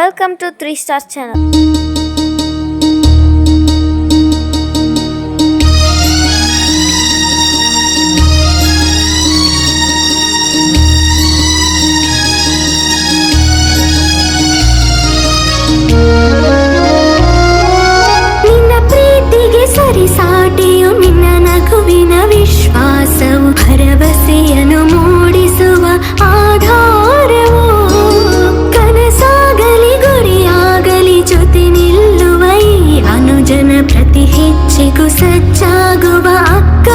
Welcome to 3 Stars channel. ಪ್ರತಿ ಹೆಚ್ಚಿಗೂ ಸಜ್ಜಾಗುವ ಅಕ್ಕ